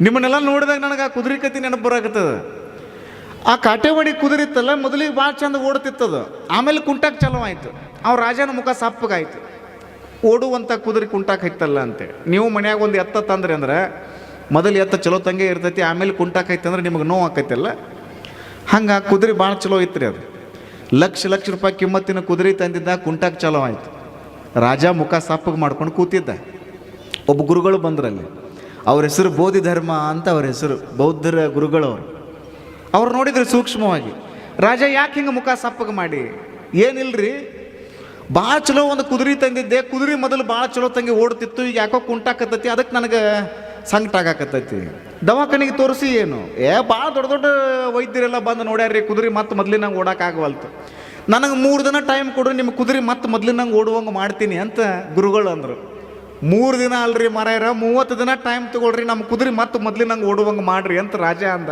ನಿಮ್ಮನ್ನೆಲ್ಲ ನೋಡಿದಾಗ ನನಗೆ ಆ ಕುದುರೆ ಕತ್ತಿ ನೆನಪು ಬರಾಕತ್ತದ. ಆ ಕಾಟೆವಾಡಿ ಕುದುರೆ ಇತ್ತಲ್ಲ ಮೊದಲಿಗೆ ಭಾಳ ಚಂದ ಓಡ್ತಿತ್ತದ. ಆಮೇಲೆ ಕುಂಟಾಕ್ ಚಲೋ ಆಯಿತು. ಅವ್ರ ರಾಜನ ಮುಖ ಸಪ್ಪಗಾಯ್ತು. ಓಡುವಂಥ ಕುದುರೆ ಕುಂಟಾಕ್ ಹೈತಲ್ಲ ಅಂತೇಳಿ ನೀವು ಮನ್ಯಾಗ ಒಂದು ಎತ್ತ ತಂದ್ರೆ ಅಂದ್ರೆ, ಮೊದಲು ಎತ್ತ ಚಲೋ ತಂಗೆ ಇರ್ತೈತಿ, ಆಮೇಲೆ ಕುಂಟಾಕ್ ಅಂದ್ರೆ ನಿಮಗೆ ನೋವು ಆಕೈತಲ್ಲ. ಹಂಗೆ ಆ ಕುದುರೆ ಭಾಳ ಚಲೋ ಐತ್ರಿ ಅದು. ಲಕ್ಷ ಲಕ್ಷ ರೂಪಾಯಿ ಕಿಮ್ಮತ್ತಿನ ಕುದುರೆ ತಂದಿದ್ದ ಕುಂಟಾಕ್ ಚಲೋ ಆಯ್ತು. ರಾಜ ಮುಖ ಸಪ್ಪಗೆ ಮಾಡ್ಕೊಂಡು ಕೂತಿದ್ದ. ಒಬ್ಬ ಗುರುಗಳು ಬಂದ್ರಲ್ಲಿ. ಅವ್ರ ಹೆಸರು ಬೋಧಿ ಧರ್ಮ ಅಂತ ಅವ್ರ ಹೆಸರು, ಬೌದ್ಧರ ಗುರುಗಳವರು ಅವ್ರು. ನೋಡಿದ್ರು ಸೂಕ್ಷ್ಮವಾಗಿ, ರಾಜ ಯಾಕೆ ಹಿಂಗೆ ಮುಖ ಸಪ್ಪಗೆ ಮಾಡಿ? ಏನಿಲ್ರಿ? ಭಾಳ ಚಲೋ ಒಂದು ಕುದುರೆ ತಂದಿದ್ದೆ, ಕುದುರೆ ಮೊದಲು ಭಾಳ ಚಲೋ ತಂಗಿ ಓಡ್ತಿತ್ತು, ಈಗ ಯಾಕೋ ಕುಂಟಾಕತ್ತೈತಿ ಅದಕ್ಕೆ ನನಗೆ ಸಂಕಟ ಆಗಾಕತ್ತೈತಿ. ದವಾಖಾನೆಗೆ ತೋರಿಸಿ ಏನು? ಏ ಭಾಳ ದೊಡ್ಡ ದೊಡ್ಡ ವೈದ್ಯರೆಲ್ಲ ಬಂದು ನೋಡ್ಯಾರ್ರಿ, ಕುದುರೆ ಮತ್ತೆ ಮೊದಲಿನಂಗೆ ಓಡೋಕ್ಕಾಗವಲ್ತು ನನಗೆ ಮೂರು ದಿನ ಟೈಮ್ ಕೊಡ್ರಿ ನಿಮ್ಮ ಕುದುರೆ ಮತ್ತೆ ಮೊದಲಿನಂಗೆ ಓಡುವಂಗೆ ಮಾಡ್ತೀನಿ ಅಂತ ಗುರುಗಳು ಅಂದರು. ಮೂರು ದಿನ ಅಲ್ರಿ ಮಾರಾಯರ, ಮೂವತ್ತು ದಿನ ಟೈಮ್ ತಗೊಳ್ರಿ ನಮ್ಮ ಕುದುರೆ ಮತ್ತೆ ಮೊದಲಿನಂಗೆ ಓಡುವಂಗೆ ಮಾಡ್ರಿ ಅಂತ ರಾಜ ಅಂದ.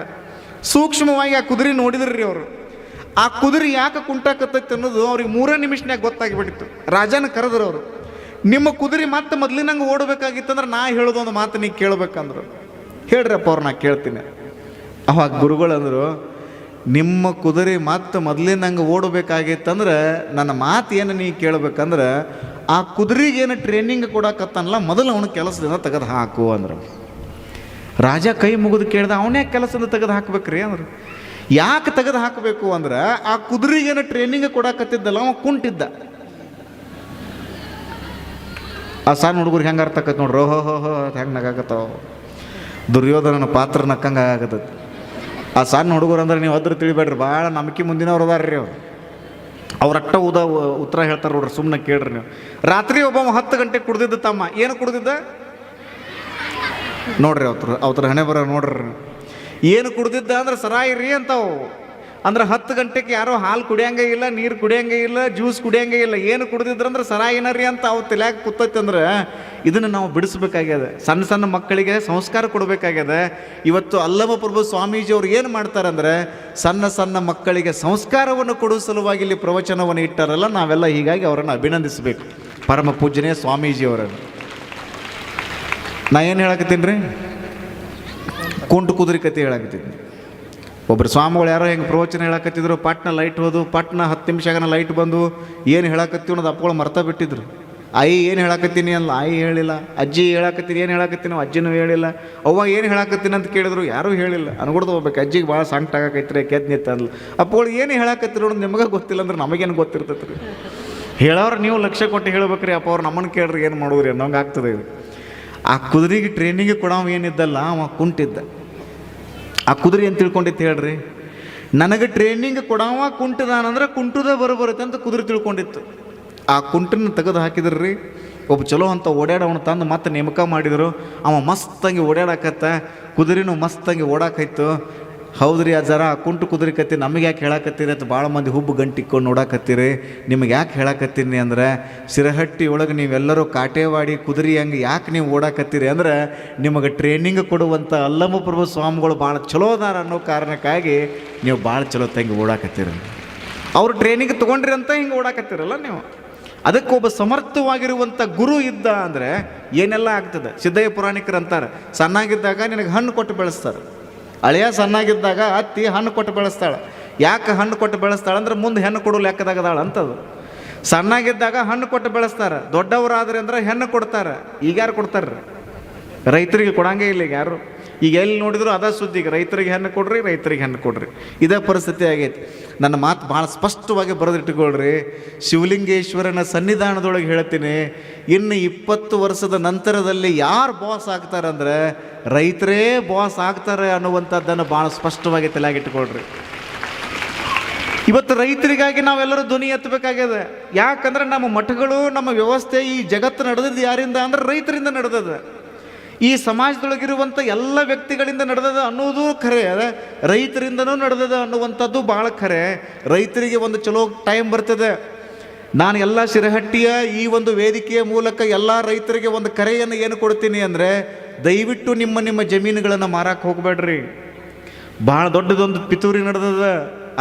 ಸೂಕ್ಷ್ಮವಾಗಿ ಆ ಕುದುರೆ ನೋಡಿದ್ರಿ ಅವರು. ಆ ಕುದುರೆ ಯಾಕೆ ಕುಂಟಾಕತ್ತೈತೆ ಅನ್ನೋದು ಅವ್ರಿಗೆ ಮೂರೇ ನಿಮಿಷನಾಗ ಗೊತ್ತಾಗಿಬಿಟ್ಟಿತ್ತು. ರಾಜನ ಕರೆದ್ರು ಅವರು, ನಿಮ್ಮ ಕುದುರೆ ಮತ್ತೆ ಮೊದಲಿನಂಗೆ ಓಡಬೇಕಾಗಿತ್ತಂದ್ರೆ ನಾ ಹೇಳೋದು ಒಂದು ಮಾತು ನೀ ಕೇಳಬೇಕಂದ್ರು. ಹೇಳ್ರಪ್ಪ ಅವ್ರು, ನಾ ಕೇಳ್ತೀನಿ. ಅವಾಗ ಗುರುಗಳು ಅಂದರು, ನಿಮ್ಮ ಕುದುರೆ ಮತ್ತೆ ಮೊದಲಿನಂಗೆ ಓಡಬೇಕಾಗಿತ್ತಂದ್ರೆ ನನ್ನ ಮಾತು ಏನು ನೀ ಕೇಳ್ಬೇಕಂದ್ರೆ ಆ ಕುದುರೆಗೇನು ಟ್ರೈನಿಂಗ್ ಕೊಡಕತ್ತಾನಲ್ಲ, ಮೊದಲು ಅವನ ಕೆಲಸದಿಂದ ತೆಗೆದು ಹಾಕು ಅಂದ್ರು. ರಾಜ ಕೈ ಮುಗಿದು ಕೇಳ್ದ, ಅವನೇ ಕೆಲಸದಿಂದ ತೆಗೆದು ಹಾಕ್ಬೇಕ್ರಿ ಅಂದ್ರು. ಯಾಕೆ ತೆಗೆದು ಹಾಕಬೇಕು ಅಂದ್ರೆ, ಆ ಕುದುರೆಗೇನು ಟ್ರೈನಿಂಗ್ ಕೊಡಕತ್ತಿದ್ದಲ್ಲ, ಅವ ಕುಂಟಿದ್ದ. ಆ ಸಣ್ಣ ಹುಡುಗರು ಹೆಂಗೆ ಅರ್ಥ ಆಕತ್ ನೋಡ್ರಿ, ಹೋ ಹೋ ಹೋ ಹೆಂಗೆ ನಗಾಕತ್ತಾವ. ದುರ್ಯೋಧನನ ಪಾತ್ರ ನಕ್ಕಂಗೆ ಆಗತ್ತೈತಿ ಆ ಸಣ್ಣ ಹುಡುಗರು ಅಂದ್ರೆ ನೀವು ಅದ್ರ ತಿಳಿಬೇಡ್ರಿ ಭಾಳ ನಂಬಿಕೆ ಮುಂದಿನವ್ರು ಅದಾರ್ರಿ ಅವ್ರು. ಅವ್ರಟ್ಟ ಉದ, ಉತ್ತರ ಹೇಳ್ತಾರೆ ನೋಡ್ರಿ ಸುಮ್ಮನೆ ಕೇಳ್ರಿ ನೀವು. ರಾತ್ರಿ ಒಬ್ಬ ಹತ್ತು ಗಂಟೆ ಕುಡ್ದಿದ್ದ ತಮ್ಮ. ಏನು ಕುಡ್ದಿದ್ದ? ನೋಡ್ರಿ ಅವ್ರ ಅವ್ರ ಹಣೆ ಬರ ನೋಡ್ರಿ. ಏನು ಕುಡ್ದಿದ್ದ ಅಂದ್ರೆ ಸರಾಯಿ ರೀ ಅಂತಾವು. ಅಂದ್ರೆ ಹತ್ತು ಗಂಟೆಗೆ ಯಾರೋ ಹಾಲು ಕುಡಿಯಂಗೆ ಇಲ್ಲ, ನೀರು ಕುಡಿಯಂಗೆ ಇಲ್ಲ, ಜ್ಯೂಸ್ ಕುಡಿಯಂಗೆ ಇಲ್ಲ, ಏನು ಕುಡ್ದಿದ್ರಂದ್ರೆ ಸರ ಏನರಿ ಅಂತ ಅವು ತಲೆಯಾಗ ಕೂತೈತೆ ಅಂದ್ರೆ ಇದನ್ನು ನಾವು ಬಿಡಿಸ್ಬೇಕಾಗ್ಯದ. ಸಣ್ಣ ಸಣ್ಣ ಮಕ್ಕಳಿಗೆ ಸಂಸ್ಕಾರ ಕೊಡಬೇಕಾಗ್ಯದ. ಇವತ್ತು ಅಲ್ಲಮ ಪ್ರಭು ಸ್ವಾಮೀಜಿ ಅವ್ರು ಏನು ಮಾಡ್ತಾರಂದ್ರೆ ಸಣ್ಣ ಸಣ್ಣ ಮಕ್ಕಳಿಗೆ ಸಂಸ್ಕಾರವನ್ನು ಕೊಡುವ ಸಲುವಾಗಿ ಇಲ್ಲಿ ಪ್ರವಚನವನ್ನು ಇಟ್ಟಾರಲ್ಲ, ನಾವೆಲ್ಲ ಹೀಗಾಗಿ ಅವರನ್ನು ಅಭಿನಂದಿಸಬೇಕು. ಪರಮ ಪೂಜನೀಯ ಸ್ವಾಮೀಜಿ ಅವರನ್ನು. ನಾ ಏನು ಹೇಳಕತ್ತೀನಿ ರೀ? ಕುಂಟು ಕುದುರಿ ಕತೆ ಹೇಳಕತ್ತೀನಿ. ಒಬ್ರು ಸ್ವಾಮಿಗಳು ಯಾರೋ ಹೆಂಗೆ ಪ್ರವಚನ ಹೇಳಕತ್ತಿದ್ರು, ಪಟ್ನ ಲೈಟ್ ಹೋದು, ಪಟ್ನ ಹತ್ತು ನಿಮಿಷಗನ ಲೈಟ್ ಬಂದು ಏನು ಹೇಳಕತ್ತೀವಿ ಅನ್ನೋದು ಅಪ್ಪಗಳು ಮರ್ತ ಬಿಟ್ಟಿದ್ರು. ಆಯಿ ಏನು ಹೇಳಕತ್ತೀನಿ ಅಲ್ಲ ಆಯಿ ಹೇಳಿಲ್ಲ. ಅಜ್ಜಿ ಹೇಳಕತ್ತೀನಿ, ಏನು ಹೇಳಕತ್ತೀನಿ ಅಜ್ಜಿನೂ ಹೇಳಿಲ್ಲ. ಅವ್ವ ಏನು ಹೇಳಕತ್ತೀನಿ ಅಂತ ಕೇಳಿದ್ರು, ಯಾರೂ ಹೇಳಿಲ್ಲ. ಅನ್ಕೊಡ್ದು ಹೋಗ್ಬೇಕು ಅಜ್ಜಿಗೆ ಭಾಳ ಸಂಕಟ ಆಗಕೈತ್ರಿ ಕೆದ್ ನಿತ್ತ ಅಂದ್ಲು. ಅಪ್ಪಗಳು ಏನು ಹೇಳಕತ್ತಿರು ಅನ್ನೋದು ನಿಮಗೆ ಗೊತ್ತಿಲ್ಲ ಅಂದ್ರೆ ನಮಗೇನು ಗೊತ್ತಿರ್ತೈತೆ ರೀ ಹೇಳೋರು ನೀವು ಲಕ್ಷ್ಯ ಕೊಟ್ಟು ಹೇಳ್ಬೇಕ್ರಿ, ಅಪ್ಪ ಅವ್ರು ನಮ್ಮನ್ನು ಕೇಳ್ರಿ, ಏನು ಮಾಡೋದ್ರಿ ಅನ್ನೋಂಗೆ ಆಗ್ತದೆ ಇದು. ಆ ಕುದುರೆಗೆ ಟ್ರೈನಿಂಗ್ ಕೊಡವ ಏನಿದ್ದಲ್ಲ, ಅವ ಕುಂಟಿದ್ದ ಆ ಕುದುರೆ ಅಂತ ತಿಳ್ಕೊಂಡಿತ್ತು ಹೇಳ್ರಿ? ನನಗೆ ಟ್ರೈನಿಂಗ್ ಕೊಡವ ಕುಂಟದಾನಂದ್ರೆ ಕುಂಟುದೇ ಬರುತ್ತೆ ಅಂತ ಕುದುರೆ ತಿಳ್ಕೊಂಡಿತ್ತು. ಆ ಕುಂಟನ್ನ ತೆಗೆದು ಹಾಕಿದ್ರಿ, ಒಬ್ಬ ಚಲೋ ಅಂತ ಓಡಾಡೋಣ ತಂದು ಮತ್ತೆ ನೇಮಕ ಮಾಡಿದರು. ಅವ ಮಸ್ತಾಗಿ ಓಡಾಡಕತ್ತ, ಕುದುರೆನೂ ಮಸ್ತಂಗಿ ಓಡಾಕೈತು. ಹೌದ್ರಿ ಆ ಜರ ಕುಂಟು ಕುದುರಿಕತ್ತಿ ನಮಗೆ ಯಾಕೆ ಹೇಳಕತ್ತೀರಿ ಅಂತ ಭಾಳ ಮಂದಿ ಹುಬ್ಬು ಗಂಟಿಕ್ಕೊಂಡು ನೋಡಾಕತ್ತೀರಿ. ನಿಮಗೆ ಯಾಕೆ ಹೇಳಕತ್ತೀನಿ ಅಂದ್ರೆ, ಸಿರಹಟ್ಟಿ ಒಳಗೆ ನೀವೆಲ್ಲರೂ ಕಾಟೇವಾಡಿ ಕುದುರೆ ಹಂಗೆ ಯಾಕೆ ನೀವು ಓಡಾಕತ್ತೀರಿ ಅಂದ್ರೆ, ನಿಮಗೆ ಟ್ರೈನಿಂಗ್ ಕೊಡುವಂಥ ಅಲ್ಲಮಪ್ರಭು ಸ್ವಾಮಿಗಳು ಭಾಳ ಚಲೋ ಅದಾರ ಅನ್ನೋ ಕಾರಣಕ್ಕಾಗಿ ನೀವು ಭಾಳ ಚಲೋ ತಂಗಿ ಓಡಾಕತ್ತೀರಿ. ಅವ್ರು ಟ್ರೈನಿಂಗ್ ತೊಗೊಂಡ್ರಿ ಅಂತ ಹಿಂಗೆ ಓಡಾಕತ್ತೀರಲ್ಲ ನೀವು. ಅದಕ್ಕೊಬ್ಬ ಸಮರ್ಥವಾಗಿರುವಂಥ ಗುರು ಇದ್ದ ಅಂದರೆ ಏನೆಲ್ಲ ಆಗ್ತದೆ? ಸಿದ್ದಯ್ಯ ಪುರಾಣಿಕರು ಅಂತಾರೆ ಸಣ್ಣಾಗಿದ್ದಾಗ ನಿನಗೆ ಹಣ್ಣು ಕೊಟ್ಟು ಬೆಳೆಸ್ತಾರೆ. ಅಳಿಯ ಸಣ್ಣಾಗಿದ್ದಾಗ ಅತ್ತಿ ಹಣ್ಣು ಕೊಟ್ಟು ಬೆಳೆಸ್ತಾಳೆ. ಯಾಕೆ ಹಣ್ಣು ಕೊಟ್ಟು ಬೆಳೆಸ್ತಾಳೆ ಅಂದ್ರೆ ಮುಂದೆ ಹೆಣ್ಣು ಕೊಡು ಲೆಕ್ಕದಾಗದಾಳ ಅಂತದು. ಸಣ್ಣಾಗಿದ್ದಾಗ ಹಣ್ಣು ಕೊಟ್ಟು ಬೆಳೆಸ್ತಾರೆ. ದೊಡ್ಡವರಾದ್ರೆ ಅಂದ್ರೆ ಹೆಣ್ಣು ಕೊಡ್ತಾರೆ. ಈಗ ಯಾರು ಕೊಡ್ತಾರೆ ರೈತರಿಗೆ ಕೊಡಂಗೇ ಇಲ್ಲ ಈಗ ಯಾರು. ಈಗ ಎಲ್ಲಿ ನೋಡಿದ್ರು ಅದ ಸುದ್ದಿ, ಈಗ ರೈತರಿಗೆ ಹೆಣ್ಣು ಕೊಡ್ರಿ, ರೈತರಿಗೆ ಹೆಣ್ಣು ಕೊಡ್ರಿ. ಇದೇ ಪರಿಸ್ಥಿತಿ ಆಗೈತಿ. ನನ್ನ ಮಾತು ಭಾಳ ಸ್ಪಷ್ಟವಾಗಿ ಬರೆದಿಟ್ಟುಕೊಳ್ರಿ. ಶಿವಲಿಂಗೇಶ್ವರನ ಸನ್ನಿಧಾನದೊಳಗೆ ಹೇಳ್ತೀನಿ, ಇನ್ನು ಇಪ್ಪತ್ತು ವರ್ಷದ ನಂತರದಲ್ಲಿ ಯಾರು ಬಾಸ್ ಆಗ್ತಾರಂದ್ರೆ ರೈತರೇ ಬಾಸ್ ಆಗ್ತಾರೆ ಅನ್ನುವಂಥದ್ದನ್ನು ಭಾಳ ಸ್ಪಷ್ಟವಾಗಿ ತಲೆಯಾಗಿಟ್ಟುಕೊಳ್ರಿ. ಇವತ್ತು ರೈತರಿಗಾಗಿ ನಾವೆಲ್ಲರೂ ಧ್ವನಿ ಎತ್ತಬೇಕಾಗಿದೆ ಯಾಕಂದ್ರೆ ನಮ್ಮ ಮಠಗಳು, ನಮ್ಮ ವ್ಯವಸ್ಥೆ ಈ ಜಗತ್ತು ನಡೆದಿದ್ದು ಯಾರಿಂದ ಅಂದ್ರೆ ರೈತರಿಂದ ನಡೆದದ ಈ ಸಮಾಜದೊಳಗಿರುವಂಥ ಎಲ್ಲ ವ್ಯಕ್ತಿಗಳಿಂದ ನಡೆದದ ಅನ್ನೋದು ಖರೆ, ಅದ ರೈತರಿಂದನೂ ನಡೆದದ ಅನ್ನುವಂಥದ್ದು ಭಾಳ ಖರೆ. ರೈತರಿಗೆ ಒಂದು ಚಲೋ ಟೈಮ್ ಬರ್ತದೆ. ನಾನು ಎಲ್ಲ ಶಿರಹಟ್ಟಿಯ ಈ ಒಂದು ವೇದಿಕೆಯ ಮೂಲಕ ಎಲ್ಲ ರೈತರಿಗೆ ಒಂದು ಕರೆಯನ್ನು ಏನು ಕೊಡ್ತೀನಿ ಅಂದರೆ, ದಯವಿಟ್ಟು ನಿಮ್ಮ ನಿಮ್ಮ ಜಮೀನುಗಳನ್ನು ಮಾರಕ್ಕೆ ಹೋಗಬೇಡ್ರಿ. ಭಾಳ ದೊಡ್ಡದೊಂದು ಪಿತೂರಿ ನಡೆದದ,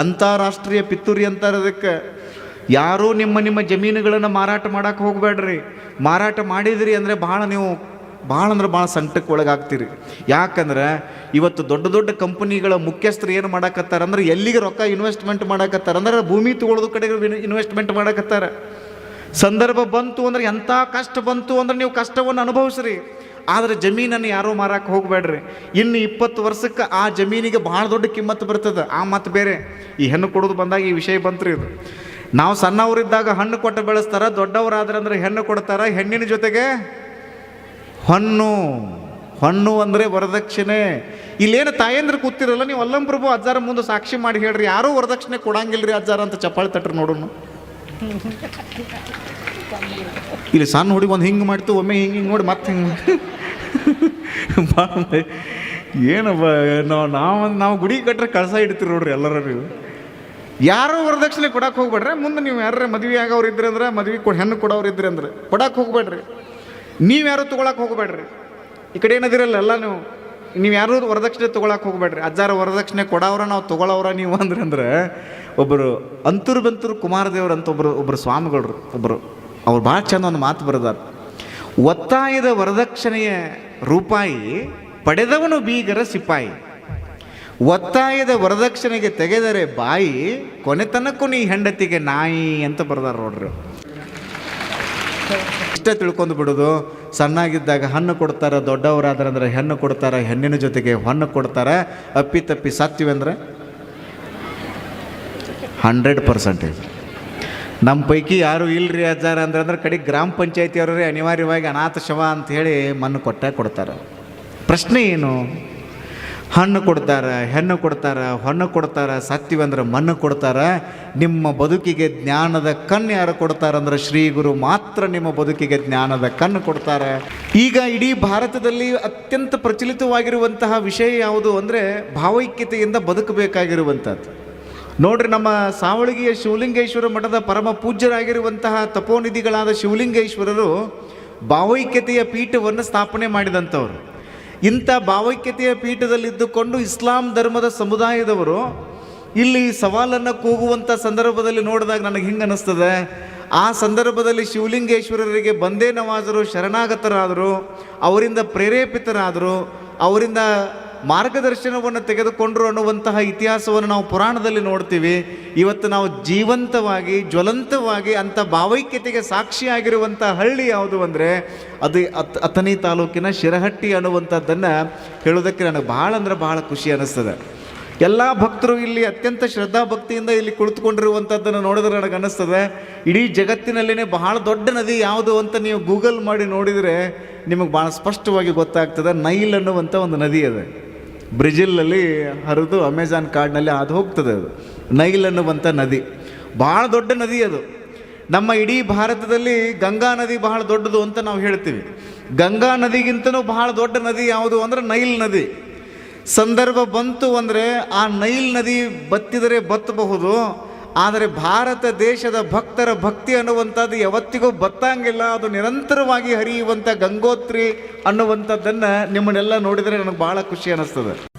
ಅಂತಾರಾಷ್ಟ್ರೀಯ ಪಿತೂರಿ ಅಂತಾರೆ ಅದಕ್ಕೆ. ಯಾರೂ ನಿಮ್ಮ ನಿಮ್ಮ ಜಮೀನುಗಳನ್ನು ಮಾರಾಟ ಮಾಡೋಕ್ಕೆ ಹೋಗಬೇಡ್ರಿ. ಮಾರಾಟ ಮಾಡಿದಿರಿ ಅಂದರೆ ಭಾಳ ನೀವು ಭಾಳ ಅಂದ್ರೆ ಭಾಳ ಸಂಕಟಕ್ಕೆ ಒಳಗಾಗ್ತೀರಿ. ಯಾಕಂದ್ರೆ ಇವತ್ತು ದೊಡ್ಡ ದೊಡ್ಡ ಕಂಪನಿಗಳ ಮುಖ್ಯಸ್ಥರು ಏನು ಮಾಡಾಕತ್ತಾರ ಅಂದ್ರೆ ಎಲ್ಲಿಗೆ ರೊಕ್ಕ ಇನ್ವೆಸ್ಟ್ಮೆಂಟ್ ಮಾಡಾಕತ್ತಾರ ಅಂದ್ರೆ ಭೂಮಿ ತಗೊಳ್ಳೋದು ಕಡೆಗೆ ಇನ್ವೆಸ್ಟ್ಮೆಂಟ್ ಮಾಡಕತ್ತಾರೆ. ಸಂದರ್ಭ ಬಂತು ಅಂದ್ರೆ ಎಂಥ ಕಷ್ಟ ಬಂತು ಅಂದ್ರೆ ನೀವು ಕಷ್ಟವನ್ನು ಅನುಭವಿಸ್ರಿ. ಆದರೆ ಜಮೀನನ್ನು ಯಾರೋ ಮಾರಕ್ಕೆ ಹೋಗಬೇಡ್ರಿ. ಇನ್ನು ಇಪ್ಪತ್ತು ವರ್ಷಕ್ಕೆ ಆ ಜಮೀನಿಗೆ ಭಾಳ ದೊಡ್ಡ ಕಿಮ್ಮತ್ತು ಬರ್ತದೆ. ಆ ಮತ್ತು ಬೇರೆ. ಈ ಹೆಣ್ಣು ಕೊಡೋದು ಬಂದಾಗ ಈ ವಿಷಯ ಬಂತ್ರಿ ಇದು. ನಾವು ಸಣ್ಣವರಿದ್ದಾಗ ಹಣ್ಣು ಕೊಟ್ಟು ಬೆಳೆಸ್ತಾರ, ದೊಡ್ಡವರಾದ್ರೆ ಅಂದ್ರೆ ಹೆಣ್ಣು ಕೊಡ್ತಾರೆ, ಹೆಣ್ಣಿನ ಜೊತೆಗೆ ಹೊನ್ನು. ಹೊನ್ನು ಅಂದರೆ ವರದಕ್ಷಿಣೆ. ಇಲ್ಲೇನು ತಾಯಂದ್ರೆ ಕೂತಿರಲ್ಲ, ನೀವು ಅಲ್ಲಂ ಪ್ರಭು ಅಜ್ಜಾರ ಮುಂದೆ ಸಾಕ್ಷಿ ಮಾಡಿ ಹೇಳ್ರಿ, ಯಾರೂ ವರದಕ್ಷಿಣೆ ರೀ ಅಜ್ಜಾರ ಅಂತ ಚಪ್ಪಾಳಿ ತಟ್ರಿ ನೋಡೋಣ ಇಲ್ಲಿ ಸಣ್ಣ ಹುಡುಗಿ ಒಂದು ಹಿಂಗೆ ಮಾಡ್ತು, ಒಮ್ಮೆ ಹಿಂಗೆ ಹಿಂಗೆ ನೋಡಿ ಮತ್ತೆ ಹಿಂಗೆ ಏನಪ್ಪ ನಾವು ನಾವು ನಾವು ಗುಡಿ ಕಟ್ಟರೆ ಕಳಸ ಇಡ್ತೀವಿ ನೋಡ್ರಿ ಎಲ್ಲರೂ ನೀವು. ಯಾರೋ ವರದಕ್ಷಿಣೆ ಕೊಡಕ್ಕೆ ಹೋಗ್ಬೇಡ್ರಿ, ಮುಂದೆ ನೀವು ಯಾರ ಮದುವೆ ಆಗೋರು ಇದ್ರಿ ಅಂದ್ರೆ, ಮದುವೆ ಹೆಣ್ಣು ಕೊಡೋರು ಇದ್ರಿ ಅಂದ್ರೆ ಕೊಡಕ್ಕೆ ಹೋಗ್ಬೇಡ್ರಿ. ನೀವು ಯಾರು ತೊಗೊಳಕ್ಕೆ ಹೋಗಬೇಡ್ರಿ. ಈ ಕಡೆ ಏನದಿರಲ್ಲ ಎಲ್ಲ ನೀವು ನೀವು ಯಾರು ವರದಕ್ಷಿಣೆ ತೊಗೊಳಕ್ಕೆ ಹೋಗಬೇಡ್ರಿ. ಅಜ್ಜಾರ ವರದಕ್ಷಿಣೆ ಕೊಡೋರ ನಾವು ತೊಗೊಳವ್ರ ನೀವು ಅಂದ್ರೆ ಅಂದ್ರೆ ಒಬ್ಬರು ಅಂತೂರು ಬಂತೂರು ಕುಮಾರದೇವ್ರು ಅಂತ ಒಬ್ಬರು ಒಬ್ಬರು ಸ್ವಾಮಿಗಳರು ಒಬ್ಬರು ಅವ್ರು ಭಾಳ ಚಂದ ಒಂದು ಮಾತು ಬರೆದಾರ. ಒತ್ತಾಯದ ವರದಕ್ಷಿಣೆಯ ರೂಪಾಯಿ ಪಡೆದವನು ಬೀಗರ ಸಿಪಾಯಿ. ಒತ್ತಾಯದ ವರದಕ್ಷಿಣೆಗೆ ತೆಗೆದರೆ ಬಾಯಿ ಕೊನೆತನಕ್ಕೂ ನೀ ಹೆಂಡತಿಗೆ ನಾಯಿ ಅಂತ ಬರ್ದಾರ ನೋಡ್ರಿ ಇಷ್ಟ ತಿಳ್ಕೊಂಡು ಬಿಡೋದು, ಸಣ್ಣಾಗಿದ್ದಾಗ ಹಣ್ಣು ಕೊಡ್ತಾರೆ, ದೊಡ್ಡವರಾದ್ರಂದ್ರೆ ಹೆಣ್ಣು ಕೊಡ್ತಾರೆ, ಹೆಣ್ಣಿನ ಜೊತೆಗೆ ಹೊಣ್ಣು ಕೊಡ್ತಾರೆ, ಅಪ್ಪಿ ತಪ್ಪಿ ಸಾತ್ತೀವಿ ಅಂದ್ರೆ? Hundred percentage. ನಮ್ಮ ಪೈಕಿ ಯಾರು ಇಲ್ರಿ ಅಜ್ಜಾರ ಅಂದ್ರೆ ಅಂದ್ರೆ ಕಡೆ ಗ್ರಾಮ ಪಂಚಾಯತಿಯವರೇ ಅನಿವಾರ್ಯವಾಗಿ ಅನಾಥ ಶವ ಅಂತ ಹೇಳಿ ಮಣ್ಣು ಕೊಟ್ಟೆ ಕೊಡ್ತಾರೆ. ಪ್ರಶ್ನೆ ಏನು? ಹಣ್ಣು ಕೊಡ್ತಾರೆ, ಹೆಣ್ಣು ಕೊಡ್ತಾರೆ, ಹೊಣ್ಣು ಕೊಡ್ತಾರೆ ಸತ್ಯವಂದ್ರೆ ಮಣ್ಣು ಕೊಡ್ತಾರೆ. ನಿಮ್ಮ ಬದುಕಿಗೆ ಜ್ಞಾನದ ಕಣ್ಣು ಯಾರು ಕೊಡ್ತಾರಂದ್ರೆ ಶ್ರೀ ಗುರು ಮಾತ್ರ ನಿಮ್ಮ ಬದುಕಿಗೆ ಜ್ಞಾನದ ಕಣ್ಣು ಕೊಡ್ತಾರೆ. ಈಗ ಇಡೀ ಭಾರತದಲ್ಲಿ ಅತ್ಯಂತ ಪ್ರಚಲಿತವಾಗಿರುವಂತಹ ವಿಷಯ ಯಾವುದು ಅಂದರೆ ಭಾವೈಕ್ಯತೆಯಿಂದ ಬದುಕಬೇಕಾಗಿರುವಂಥದ್ದು. ನೋಡ್ರಿ ನಮ್ಮ ಸಾವಳಗಿಯ ಶಿವಲಿಂಗೇಶ್ವರ ಮಠದ ಪರಮ ಪೂಜ್ಯರಾಗಿರುವಂತಹ ತಪೋನಿಧಿಗಳಾದ ಶಿವಲಿಂಗೇಶ್ವರರು ಭಾವೈಕ್ಯತೆಯ ಪೀಠವನ್ನು ಸ್ಥಾಪನೆ ಮಾಡಿದಂಥವ್ರು. ಇಂಥ ಭಾವೈಕ್ಯತೆಯ ಪೀಠದಲ್ಲಿದ್ದುಕೊಂಡು ಇಸ್ಲಾಂ ಧರ್ಮದ ಸಮುದಾಯದವರು ಇಲ್ಲಿ ಸವಾಲನ್ನು ಕೂಗುವಂಥ ಸಂದರ್ಭದಲ್ಲಿ ನೋಡಿದಾಗ ನನಗೆ ಹಿಂಗೆ ಅನ್ನಿಸ್ತದೆ. ಆ ಸಂದರ್ಭದಲ್ಲಿ ಶಿವಲಿಂಗೇಶ್ವರರಿಗೆ ಬಂದೇ ನವಾಜರು ಶರಣಾಗತರಾದರು, ಅವರಿಂದ ಪ್ರೇರೇಪಿತರಾದರು, ಅವರಿಂದ ಮಾರ್ಗದರ್ಶನವನ್ನು ತೆಗೆದುಕೊಂಡರು ಅನ್ನುವಂತಹ ಇತಿಹಾಸವನ್ನು ನಾವು ಪುರಾಣದಲ್ಲಿ ನೋಡ್ತೀವಿ. ಇವತ್ತು ನಾವು ಜೀವಂತವಾಗಿ, ಜ್ವಲಂತವಾಗಿ ಅಂಥ ಭಾವೈಕ್ಯತೆಗೆ ಸಾಕ್ಷಿಯಾಗಿರುವಂಥ ಹಳ್ಳಿ ಯಾವುದು ಅಂದರೆ ಅದು ಅತ್, ಅಥಣಿ ತಾಲೂಕಿನ ಶಿರಹಟ್ಟಿ ಅನ್ನುವಂಥದ್ದನ್ನು ಹೇಳೋದಕ್ಕೆ ನನಗೆ ಭಾಳ ಅಂದರೆ ಭಾಳ ಖುಷಿ ಅನ್ನಿಸ್ತದೆ. ಎಲ್ಲ ಭಕ್ತರು ಇಲ್ಲಿ ಅತ್ಯಂತ ಶ್ರದ್ಧಾ ಭಕ್ತಿಯಿಂದ ಇಲ್ಲಿ ಕುಳಿತುಕೊಂಡಿರುವಂಥದ್ದನ್ನು ನೋಡಿದ್ರೆ ನನಗೆ ಅನ್ನಿಸ್ತದೆ. ಇಡೀ ಜಗತ್ತಿನಲ್ಲೇ ಬಹಳ ದೊಡ್ಡ ನದಿ ಯಾವುದು ಅಂತ ನೀವು ಗೂಗಲ್ ಮಾಡಿ ನೋಡಿದರೆ ನಿಮಗೆ ಭಾಳ ಸ್ಪಷ್ಟವಾಗಿ ಗೊತ್ತಾಗ್ತದೆ. ನೈಲ್ ಅನ್ನುವಂಥ ಒಂದು ನದಿ ಅದು ಬ್ರೆಜಿಲಲ್ಲಿ ಹರಿದು ಅಮೆಜಾನ್ ಕಾಡಿನಲ್ಲಿ ಅದು ಹೋಗ್ತದೆ ಅದು. ನೈಲ್ ಅನ್ನುವಂಥ ನದಿ. ಭಾಳ ದೊಡ್ಡ ನದಿ ಅದು. ನಮ್ಮ ಇಡೀ ಭಾರತದಲ್ಲಿ ಗಂಗಾ ನದಿ ಬಹಳ ದೊಡ್ಡದು ಅಂತ ನಾವು ಹೇಳ್ತೀವಿ. ಗಂಗಾ ನದಿಗಿಂತನೂ ಬಹಳ ದೊಡ್ಡ ನದಿ ಯಾವುದು ಅಂದರೆ ನೈಲ್ ನದಿ. ಸಂದರ್ಭ ಬಂತು ಅಂದರೆ ಆ ನೈಲ್ ನದಿ ಬತ್ತಿದರೆ ಬತ್ತಬಹುದು ಆದರೆ ಭಾರತ ದೇಶದ ಭಕ್ತರ ಭಕ್ತಿ ಅನ್ನುವಂಥದ್ದು ಯಾವತ್ತಿಗೂ ಬತ್ತಂಗಿಲ್ಲ. ಅದು ನಿರಂತರವಾಗಿ ಹರಿಯುವಂಥ ಗಂಗೋತ್ರಿ ಅನ್ನುವಂಥದ್ದನ್ನು ನಿಮ್ಮನ್ನೆಲ್ಲ ನೋಡಿದರೆ ನನಗೆ ಭಾಳ ಖುಷಿ ಅನ್ನಿಸ್ತದೆ.